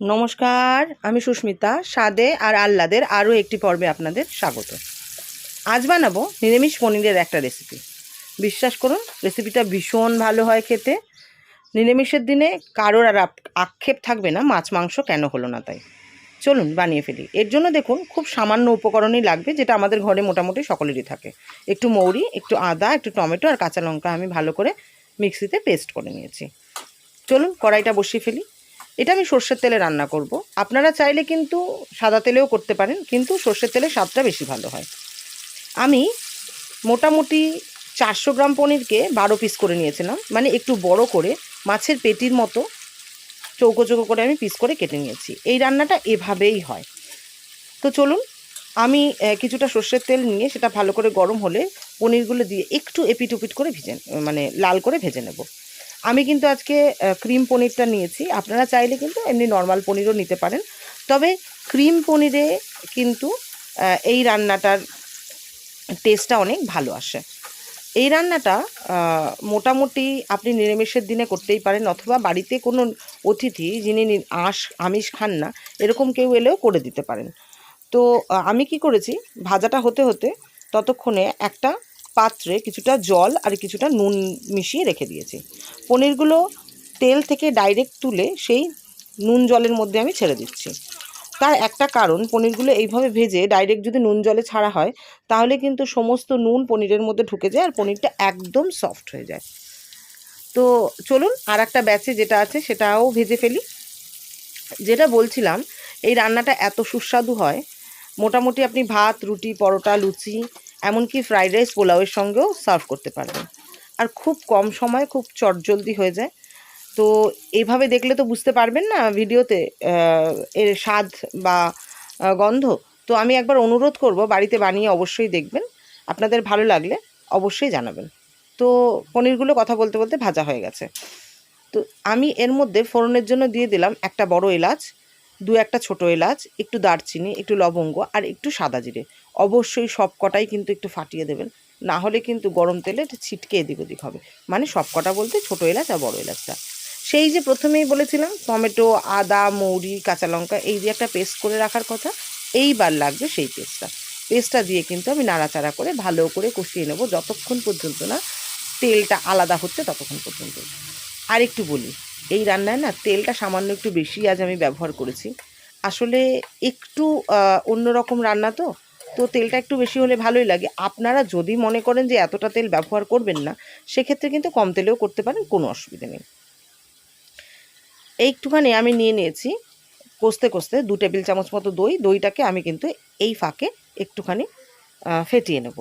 নমস্কার, আমি সুস্মিতা স্বাদে আর আহ্লাদের আরও একটি পর্বে আপনাদের স্বাগত। আজ বানাবো নিরামিষ পনিরের একটা রেসিপি বিশ্বাস করুন রেসিপিটা ভীষণ ভালো হয় খেতে। নিরামিষের দিনে কারোর আর আক্ষেপ থাকবে না, মাছ, মাংস কেন হলো না তাই। চলুন, বানিয়ে ফেলি। এর জন্য দেখুন, খুব সামান্য উপকরণই লাগবে, যেটা আমাদের ঘরে মোটামুটি সকলেরই থাকে। একটু মৌরি, একটু আদা, একটু টমেটো আর কাঁচা লঙ্কা আমি ভালো করে মিক্সিতে পেস্ট করে নিয়েছি। চলুন, কড়াইটা বসিয়ে ফেলি। এটা আমি সর্ষের তেলে রান্না করব। আপনারা চাইলে কিন্তু সাদা তেলেও করতে পারেন, কিন্তু সর্ষের তেলে স্বাদটা বেশি ভালো হয়। আমি মোটামুটি চারশো গ্রাম পনিরকে বারো পিস করে নিয়েছিলাম মানে একটু বড় করে মাছের পেটির মতো চৌকো চৌকো করে আমি পিস করে কেটে নিয়েছি। এই রান্নাটা এভাবেই হয়। তো চলুন, আমি কিছুটা সর্ষের তেল নিয়ে সেটা ভালো করে গরম হলে পনিরগুলো দিয়ে একটু এপিট উপিট করে ভেজে মানে লাল করে ভেজে নেব। আমি কিন্তু আজকে ক্রিম পনিরটা নিয়েছি। আপনারা চাইলে কিন্তু এমনি নর্মাল পনিরও নিতে পারেন। তবে ক্রিম পনিরে কিন্তু এই রান্নাটার টেস্টটা অনেক ভালো আসে। এই রান্নাটা মোটামুটি আপনি নিরামিষের দিনে করতেই পারেন অথবা বাড়িতে কোনো অতিথি যিনি আঁশ, আমিষ খান না, এরকম কেউ এলেও করে দিতে পারেন। তো আমি কি করেছি? ভাজাটা হতে হতে ততক্ষণে একটা পাত্রে কিছুটা জল আর কিছুটা নুন মিশিয়ে রেখে দিয়েছি। পনিরগুলো তেল থেকে ডাইরেক্ট তুলে সেই নুন জলের মধ্যে আমি ছেড়ে দিচ্ছি। তার একটা কারণ, পনিরগুলো এইভাবে ভেজে ডাইরেক্ট যদি নুন জলে ছাড়া হয়, তাহলে কিন্তু সমস্ত নুন পনিরের মধ্যে ঢুকে যায় আর পনিরটা একদম সফট হয়ে যায়। তো চলুন আর একটা ব্যাচে যেটা আছে সেটাও ভেজে ফেলি। যেটা বলছিলাম, এই রান্নাটা এত সুস্বাদু হয়। মোটামুটি আপনি ভাত, রুটি, পরোটা, লুচি এমনকি ফ্রাইড রাইস পোলাওয়ের সঙ্গেও সার্ভ করতে পারবেন। আর খুব কম সময় খুব চটজলদি হয়ে যায়। তো এইভাবে দেখলে তো বুঝতে পারবেন না ভিডিওতে এর স্বাদ বা গন্ধ। তো আমি একবার অনুরোধ করব, বাড়িতে বানিয়ে অবশ্যই দেখবেন। আপনাদের ভালো লাগলে অবশ্যই জানাবেন। তো পনিরগুলো কথা বলতে বলতে ভাজা হয়ে গেছে। তো আমি এর মধ্যে ফোড়নের জন্য দিয়ে দিলাম একটা বড় এলাচ, দু একটা ছোট এলাচ, একটু দারচিনি, একটু লবঙ্গ আর একটু সাদা জিরে। অবশ্যই সব কটাই কিন্তু একটু ফাটিয়ে দেবেন। না হলে কিন্তু গরম তেলে এটা ছিটকে এদিক ওদিক হবে। মানে সব কটা বলতে ছোট এলাচ আর বড় এলাচটা। সেই যে প্রথমেই বলেছিলাম, টমেটো, আদা, মৌরি, কাঁচা লঙ্কা এই যে একটা পেস্ট করে রাখার কথা, এইবার লাগবে সেই পেস্টটা। পেস্টটা দিয়ে কিন্তু আমি নাড়াচাড়া করে ভালো করে কষিয়ে নেব যতক্ষণ পর্যন্ত না তেলটা আলাদা হচ্ছে ততক্ষণ পর্যন্ত। আর একটু বলি, এই রান্নায় না তেলটা সামান্য একটু বেশি আজ আমি ব্যবহার করেছি। আসলে একটু অন্যরকম রান্না তো। তো তেলটা একটু বেশি হলে ভালোই লাগে। আপনারা যদি মনে করেন যে এতটা তেল ব্যবহার করবেন না, সেক্ষেত্রে কিন্তু কম তেলেও করতে পারেন, কোনো অসুবিধা নেই। একটুখানি আমি নিয়ে নিয়েছি। কষতে কষতে দু টেবিল চামচ মতো দই, দইটাকে আমি কিন্তু এই ফাঁকে একটুখানি ফেটিয়ে নেব।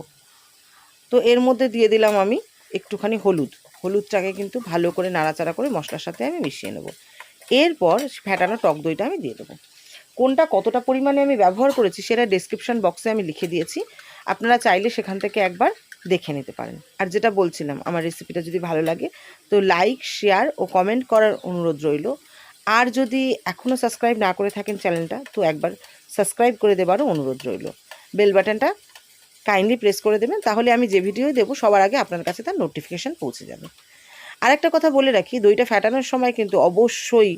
তো এর মধ্যে দিয়ে দিলাম আমি একটুখানি হলুদ। হলুদটাকে কিন্তু ভালো করে নাড়াচাড়া করে মশলার সাথে আমি মিশিয়ে নেব। এরপর ফেটানো টক দইটা আমি দিয়ে দেবো। কোনটা কতটা পরিমাণে আমি ব্যবহার করেছি সেটা ডেসক্রিপশন বক্সে আমি লিখে দিয়েছি। আপনারা চাইলে সেখান থেকে একবার দেখে নিতে পারেন। আর যেটা বলছিলাম, আমার রেসিপিটা যদি ভালো লাগে, তো লাইক শেয়ার ও কমেন্ট করার অনুরোধ রইল। আর যদি এখনও সাবস্ক্রাইব না করে থাকেন চ্যানেলটা তো একবার সাবস্ক্রাইব করে দেবারও অনুরোধ রইল। বেল বাটনটা কাইন্ডলি প্রেস করে দেবেন, তাহলে আমি যে ভিডিও দেবো, সবার আগে আপনার কাছে তার নোটিফিকেশান পৌঁছে যাবে। আর একটা কথা বলে রাখি, দইটা ফেটানোর সময় কিন্তু অবশ্যই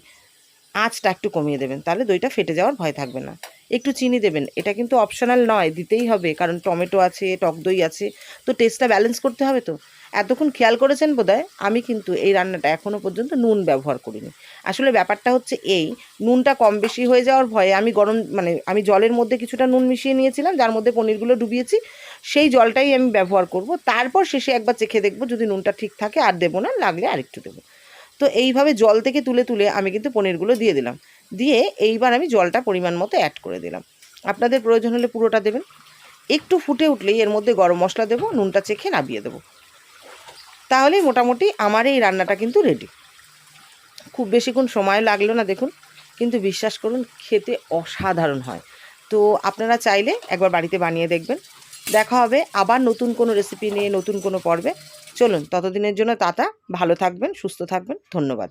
আঁচটা একটু কমিয়ে দেবেন, তাহলে দইটা ফেটে যাওয়ার ভয় থাকবে না। একটু চিনি দেবেন, এটা কিন্তু অপশনাল নয়, দিতেই হবে, কারণ টমেটো আছে, টক দই আছে, তো টেস্টটা ব্যালেন্স করতে হবে তো। এতক্ষণ খেয়াল করেছেন বোধহয়? আমি কিন্তু এই রান্নাটা এখনও পর্যন্ত নুন ব্যবহার করিনি। আসলে ব্যাপারটা হচ্ছে এই, নুনটা কম বেশি হয়ে যাওয়ার ভয়ে আমি গরম মানে আমি জলের মধ্যে কিছুটা নুন মিশিয়ে নিয়েছিলাম, যার মধ্যে পনিরগুলো ডুবিয়েছি, সেই জলটাই আমি ব্যবহার করব। তারপর শেষে একবার চেখে দেখব যদি নুনটা ঠিক থাকে, আর দেবো না, লাগলে আরেকটু দেবো। তো এইভাবে জল থেকে তুলে তুলে আমি কিন্তু পনিরগুলো দিয়ে দিলাম। দিয়ে এইবার আমি জলটা পরিমাণ মতো অ্যাড করে দিলাম। আপনাদের প্রয়োজন হলে পুরোটা দেবেন। একটু ফুটে উঠলেই এর মধ্যে গরম মশলা দেবো, নুনটা চেখে নাবিয়ে দেবো। তাহলেই মোটামুটি আমার এই রান্নাটা কিন্তু রেডি খুব বেশিক্ষণ সময় লাগল না দেখুন, কিন্তু বিশ্বাস করুন খেতে অসাধারণ হয়। তো আপনারা চাইলে একবার বাড়িতে বানিয়ে দেখবেন। দেখা হবে আবার নতুন কোনো রেসিপি নিয়ে, নতুন কোনো পর্বে। চলুন ততদিনের জন্য তাতা ভালো থাকবেন সুস্থ থাকবেন ধন্যবাদ।